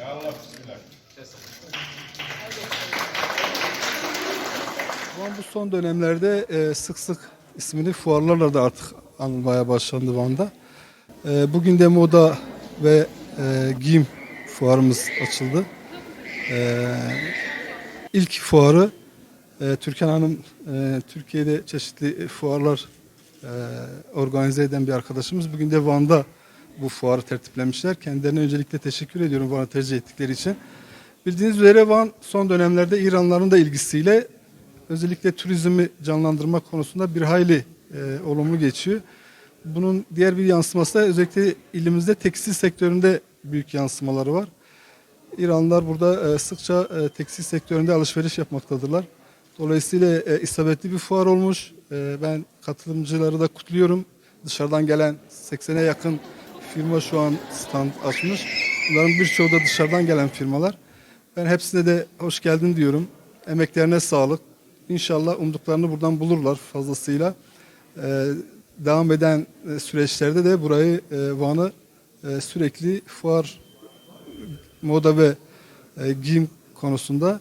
Ya Allah bismillah. Van bu son dönemlerde e, sık sık ismini fuarlarla da artık anılmaya başlandı Van'da. E, bugün de moda ve e, giyim fuarımız açıldı. E, ilk fuarı e, Türkan Hanım e, Türkiye'de çeşitli fuarlar e, organize eden bir arkadaşımız. Bugün de Van'da bu fuarı tertiplemişler. Kendilerine öncelikle teşekkür ediyorum Van'ı tercih ettikleri için. Bildiğiniz üzere Van son dönemlerde İranların da ilgisiyle özellikle turizmi canlandırma konusunda bir hayli e, olumlu geçiyor. Bunun diğer bir yansıması da özellikle ilimizde tekstil sektöründe büyük yansımaları var. İranlılar burada e, sıkça e, tekstil sektöründe alışveriş yapmaktadırlar. Dolayısıyla e, isabetli bir fuar olmuş. E, ben katılımcıları da kutluyorum. Dışarıdan gelen 80'e yakın firma şu an stand açmış. Bunların birçoğu da dışarıdan gelen firmalar. Ben hepsine de hoş geldin diyorum. Emeklerine sağlık. İnşallah umduklarını buradan bulurlar fazlasıyla. Ee, devam eden e, süreçlerde de burayı e, Van'ı e, sürekli fuar moda ve e, giyim konusunda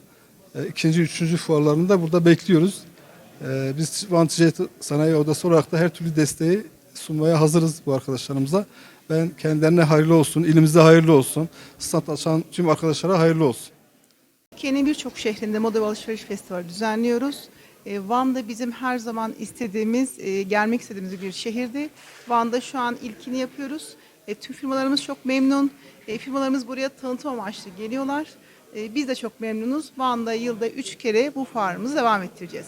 e, ikinci, üçüncü fuarlarını da burada bekliyoruz. E, biz Van Ticaret Sanayi Odası olarak da her türlü desteği sunmaya hazırız bu arkadaşlarımıza. Ben kendilerine hayırlı olsun, ilimize hayırlı olsun, stand açan tüm arkadaşlara hayırlı olsun. Türkiye'nin birçok şehrinde moda ve alışveriş festivali düzenliyoruz. E, Van da bizim her zaman istediğimiz, e, gelmek istediğimiz bir şehirdi. Van'da şu an ilkini yapıyoruz. E, tüm firmalarımız çok memnun. Firmalarımız buraya tanıtım amaçlı geliyorlar. Biz de çok memnunuz. Van'da yılda üç kere bu fuarımızı devam ettireceğiz.